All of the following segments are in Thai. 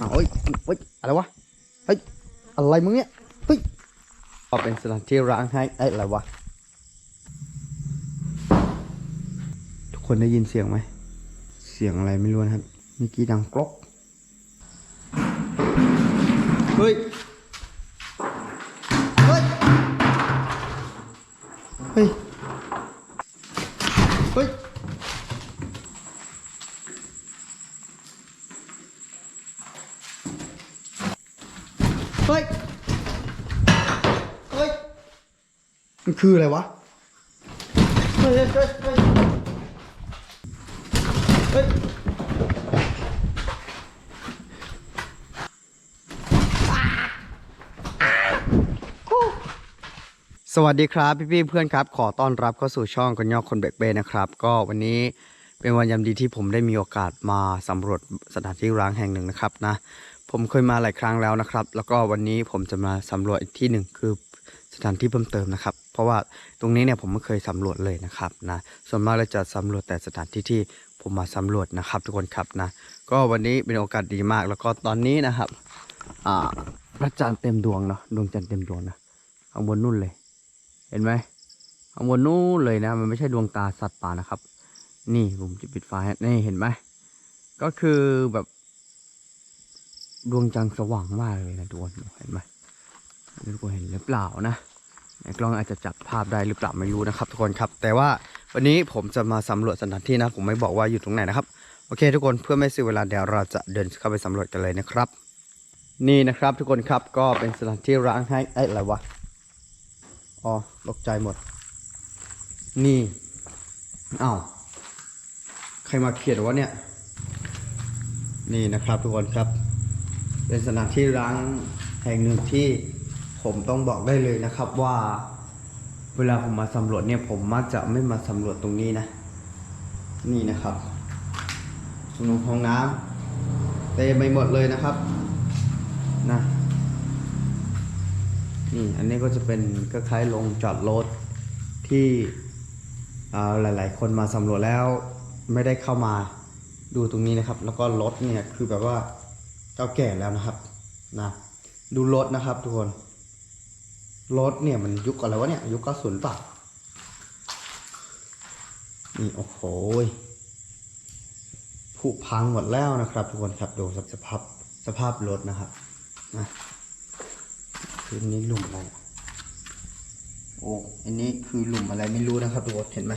อ้าเฮ้ยเฮ้ยอะไรวะเฮ้ยอะไรมึงเนี่ยเฮ้ยก็เป็นสถานที่ร้างให้ไอ้ยอะไรวะทุกคนได้ยินเสียงไหมเสียงอะไรไม่รู้นะครับเมื่อกี้ดังกรอกเฮ้ยเฮ้ยเฮ้ยเฮ้ย เฮ้ย เฮ้ย มันคืออะไรวะ เฮ้ย เฮ้ย เฮ้ย เฮ้ยสวัสดีครับพี่ๆเพื่อนครับ ขอต้อนรับเข้าสู่ช่องคนยอกคนเบกเบนะครับ ก็วันนี้เป็นวันยามดีที่ผมได้มีโอกาสมาสำรวจสถานที่ร้างแห่งหนึ่งนะครับนะ ผมเคยมาหลายครั้งแล้วนะครับ แล้วก็วันนี้ผมจะมาสำรวจอีกที่หนึ่งคือสถานที่เพิ่มเติมนะครับ เพราะว่าตรงนี้เนี่ยผมไม่เคยสำรวจเลยนะครับนะส่วนมากเราจะสำรวจแต่สถานที่ที่ผมมาสำรวจนะครับ ทุกคนครับนะก็วันนี้เป็นโอกาสดีมาก แล้วก็ตอนนี้นะครับอ่าพระจันทร์เต็มดวงเนาะดวงจันทร์เต็มดวงนะข้างบนนู่นเลย เห็นไหมข้างบนนู่นเลยนะ มันไม่ใช่ดวงตาสัตว์ป่านะครับ นี่ผมจะปิดไฟนี่เห็นไหมก็คือแบบ ดวงจันทร์สว่างมากเลยนะทุกคนเห็นไหมไม่รู้ว่าเห็นหรือเปล่านะกล้องอาจจะจับภาพได้หรือเปล่าไม่รู้นะครับ ทุกคนครับ แต่ว่าวันนี้ผมจะมาสำรวจสถานที่นะ ผมไม่บอกว่าอยู่ตรงไหนนะครับโอเค ทุกคนเพื่อไม่เสียเวลาเดี๋ยวเราจะเดินเข้าไปสำรวจกันเลยนะครับ นี่นะครับทุกคนครับก็เป็นสถานที่ร้างให้ไอ้อะไรวะอ๋อตกใจหมด นี่อ้าวใครมาเขียนวะเนี่ย นี่นะครับทุกคนครับ เป็นสถานที่ร้างแห่งหนึ่งที่ผมต้องบอกได้เลยนะครับว่า เวลาผมมาสำรวจเนี่ยผมมักจะไม่มาสำรวจตรงนี้นะ นี่นะครับตรงห้องน้ำเต็มไปหมดเลยนะครับนะนี่อันนี้ก็จะเป็นคล้ายๆลงจอดรถที่หลาย ๆ คนมาสำรวจแล้วไม่ได้เข้ามาดูตรงนี้นะครับ แล้วก็รถเนี่ยคือแบบว่า เก่าแก่แล้วนะครับนะดูรถนะครับ ทุกคนรถเนี่ยมันยุคอะไรวะเนี่ย ยุคเก้าศูนย์ป่ะนี่โอ้โหผุพังหมดแล้วนะครับ ทุกคนครับดูสภาพสภาพรถนะครับนะคือนี้หลุมอะไรโอ้อันนี้คือหลุมอะไรไม่รู้นะครับทุกคนเห็นไหม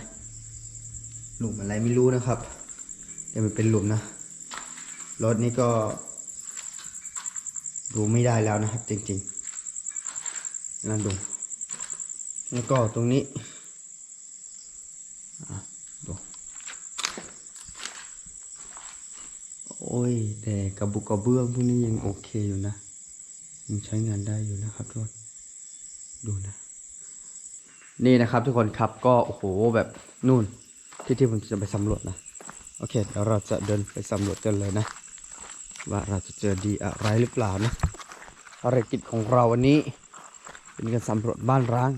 หลุมอะไรไม่รู้นะครับแต่มันเป็นหลุมนะรถนี่ก็ ดูไม่ได้แล้วนะครับ จริงๆนั่นดู แล้วก็ตรงนี้ดูโอ้ย แต่กระบุกกระเบื้องพวกนี้ยังโอเคอยู่นะยังใช้งานได้อยู่นะครับทุกคนดูนะ นี่นะครับทุกคนครับก็โอ้โหแบบนู่นที่ที่ผมจะไปสำรวจนะ โอเคเดี๋ยวเราจะเดินไปสำรวจกันเลยนะ ว่าเราจะเจอดีอะไรหรือเปล่านะภารกิจของเราวันนี้ เป็นการสำรวจบ้านร้าง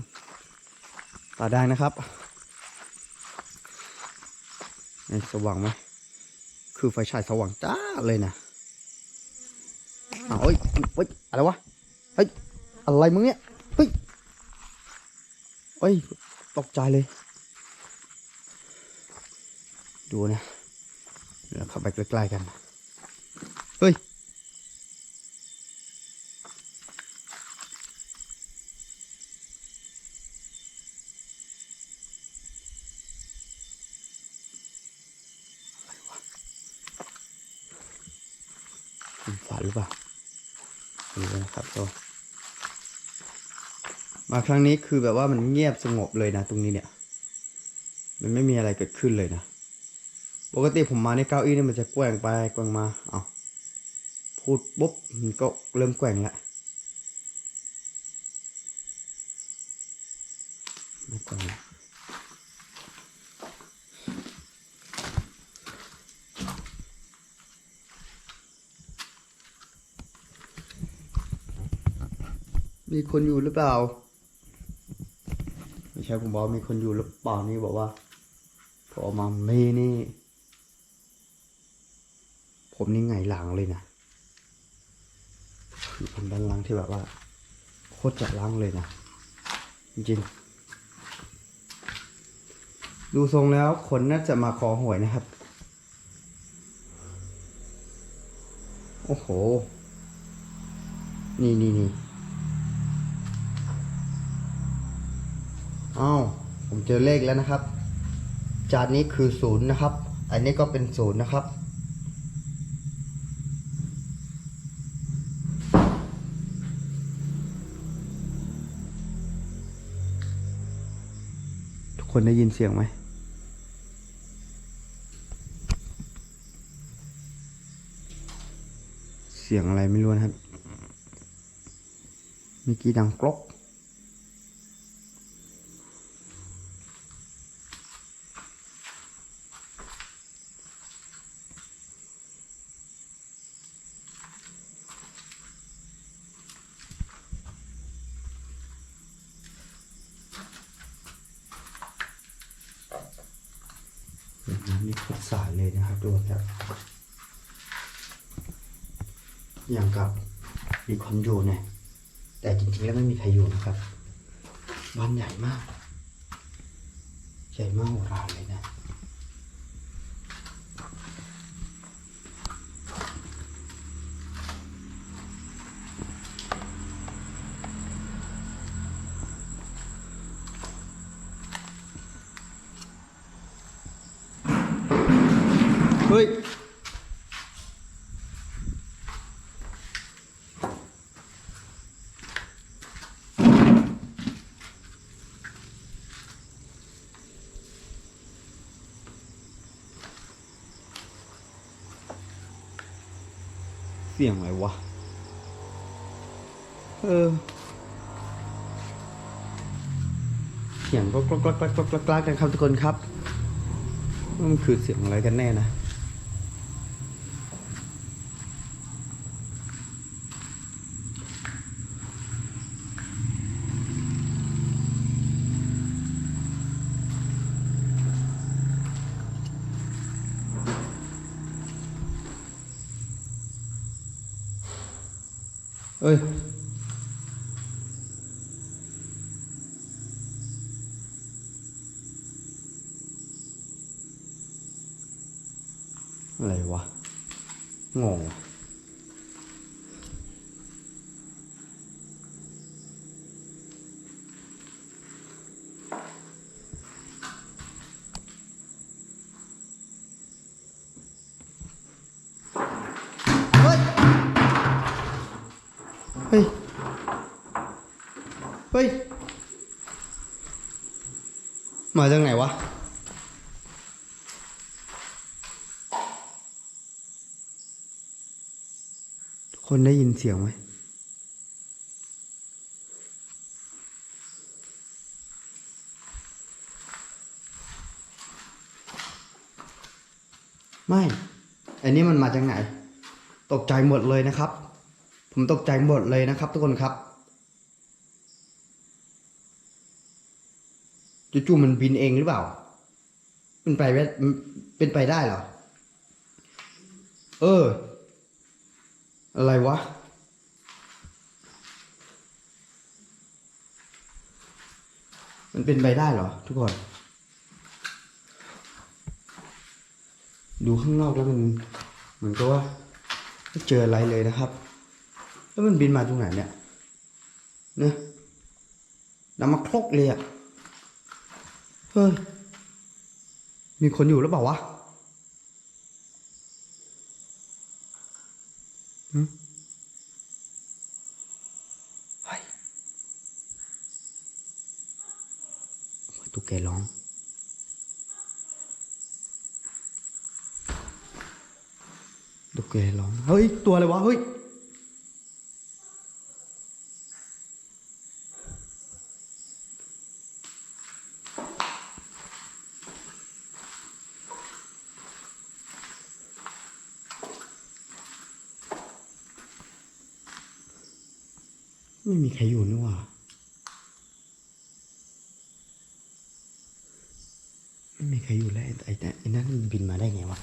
ตาแดงนะครับนี่สว่างไหมคือไฟฉายสว่างจ้าเลยนะอ้าวเฮ้ยเฮ้ยอะไรวะเฮ้ยอะไรมึงเนี่ยเฮ้ยเฮ้ยตกใจเลย ดูนะเดี๋ยวเข้าไปใกล้ๆกัน เฮ้ยฝันหรือเปล่าไม่รู้นะครับก็มาครั้งนี้คือแบบว่ามันเงียบสงบเลยนะ ตรงนี้เนี่ย มันไม่มีอะไรเกิดขึ้นเลยนะ ปกติผมมาในเก้าอี้นี่มันจะแกว่งไปแกว่งมา เอ้า พูดปุ๊บมันก็เริ่มแกว่งแล้วไม่แกว่งละมีคนอยู่หรือเปล่า ไม่ใช่ผมบอกมีคนอยู่หรือเปล่านี่บอกว่าพอมาเมนี่ ผมนี่ไงหลังเลยนะ เป็นด้านล่างที่แบบว่า โคตรจะล้างเลยนะ จริง ดูทรงแล้วคนน่าจะมาขอหวยนะครับ โอ้โห นี่นี่นี่อ้าวผมเจอเลขแล้วนะครับ จานนี้คือศูนย์นะครับ อันนี้ก็เป็นศูนย์นะครับ คนได้ยินเสียงไหมเสียงอะไรไม่รู้นะครับ เมื่อกี้ดังกรอก มีทุกสายเลยนะครับดูครับอย่างกับมีคนอยู่เนี่ยแต่จริงๆแล้วไม่มีใครอยู่นะครับบ้านใหญ่มาก ใหญ่มากโบราณเลยนะ เฮ้ย เสียงอะไรวะ เออ เสียงก็กลักกลักกลักกลักกลักกลักกันครับทุกคนครับ มันคือเสียงอะไรกันแน่นะ เมาจากไหนวะ ทุกคนได้ยินเสียงไหมไม่ อันนี้มันมาจากไหน ตกใจหมดเลยนะครับ ผมตกใจหมดเลยนะครับ ทุกคนครับ จู่ๆมันบินเองหรือเปล่าเป็นไปเป็นไปได้เหรอ เออ อะไรวะ มันเป็นไปได้เหรอ ทุกคน ดูข้างนอกแล้วมันเหมือนกับว่าไม่เจออะไรเลยนะครับ แล้วมันบินมาตรงไหนเนี่ยเนี่ยนำมาคลกเลยอะ เฮ้ยมีคนอยู่หรือเปล่าวะหึเฮ้ตุ๊กแกร้อง ตุ๊กแกร้อง เฮ้ย ตัวอะไรวะ เฮ้ย ใครอยู่นี่วะไม่มีใครอยู่แล้วไอ้ไอ้นั่นบินมาได้ไงวะ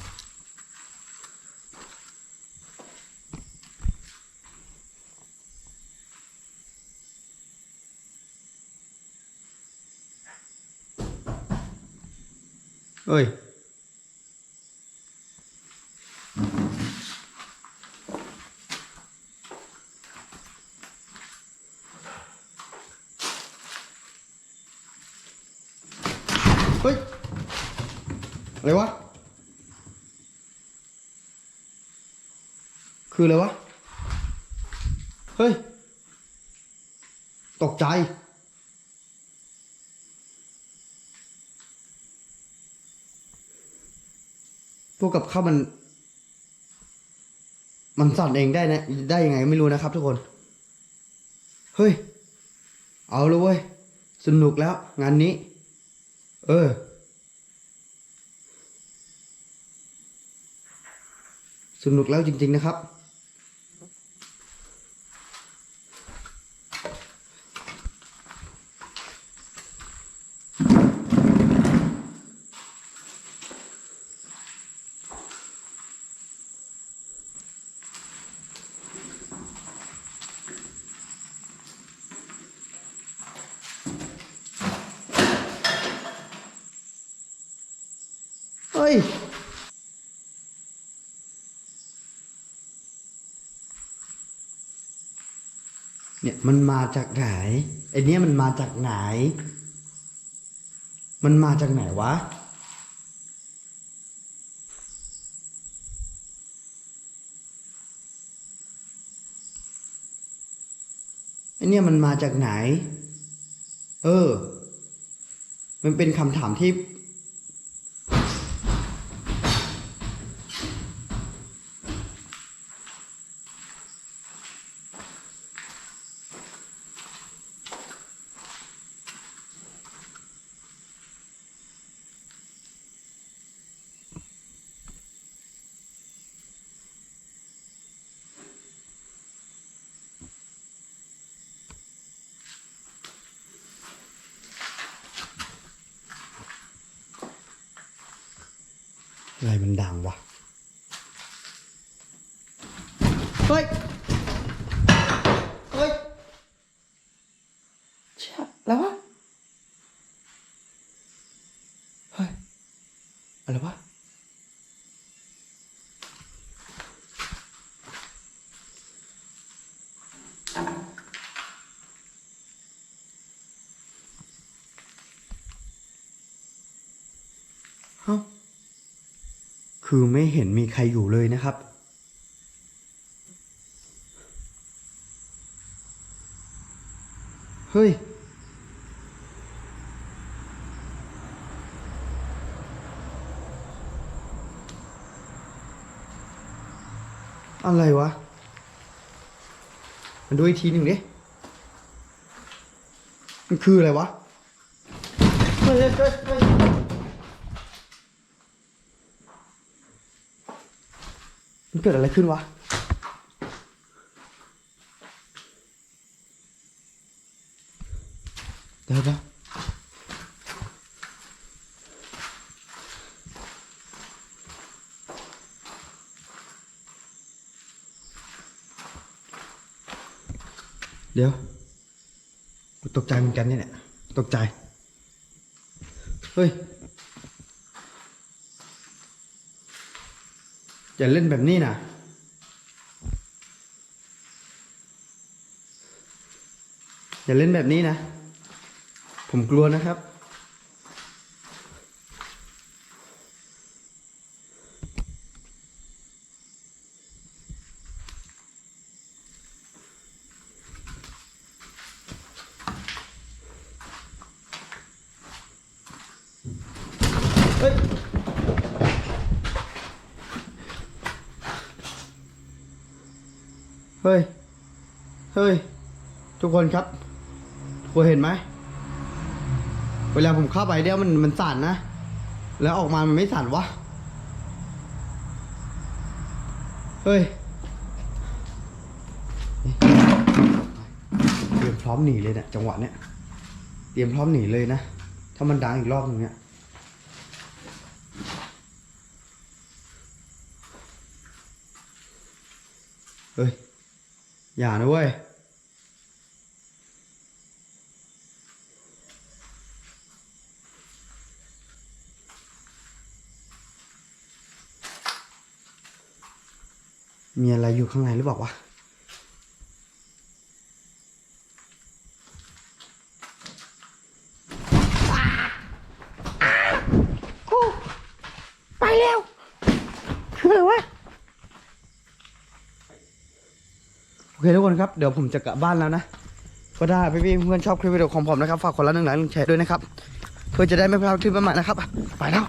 เอ้ย ฮ้ย อะไรวะ คืออะไรวะ เฮ้ย ตกใจพวกกับข้าวมัน มันสั่นเองได้นะ ได้ยังไงไม่รู้นะครับทุกคน เฮ้ย เอาเลยเว้ย สนุกแล้วงานนี้ เออ สนุกแล้วจริง ๆ นะครับ เฮ้ยเนี่ยมันมาจากไหนไอเนี้ยมันมาจากไหน มันมาจากไหนวะไอเนี้ยมันมาจากไหน เออ มันเป็นคำถามที่ อะไรมันดังวะ เฮ้ยเชี่ยแล้ววะ เฮ้ย อะไรวะ เอ้า คือไม่เห็นมีใครอยู่เลยนะครับ เฮ้ย อะไรวะ มันดูอีกทีหนึ่งดิ มันคืออะไรวะ เฮ้ยเฮ้ยเฮ้ยเฮ้ย มันเกิดอะไรขึ้นวะ เดี๋ยวเดี๋ยวเดี๋ยวกูตกใจเหมือนกันเนี่ยเนี่ยตกใจ เฮ้ย อย่าเล่นแบบนี้นะอย่าเล่นแบบนี้นะ ผมกลัวนะครับ ฮ้ย เฮ้ย ทุกคนครับทุกคนเห็นไหม เวลาผมเข้าไปเดี๋ยวมันมันสั่นนะ แล้วออกมามันไม่สั่นวะ เฮ้ยเตรียมพร้อมหนีเลยเนะี่ยจังหวะเนี้ย เตรียมพร้อมหนีเลยนะ ถ้ามันดังอีกรอบนึงเนี่ยเฮ้ย อย่านะเว้ย มีอะไรอยู่ข้างในหรือเปล่าวะ คทุกคนครับ เดี๋ยวผมจะกลับบ้านแล้วนะ ก็ได้พี่ๆเพื่อนชอบคลิปวิดีโอของผมนะครับ ฝากคนละหนึ่งไลค์หนึ่งแชร์ด้วยนะครับ เพื่อจะได้ไม่พลาดคลิปใหม่ๆนะครับ ไปแล้ว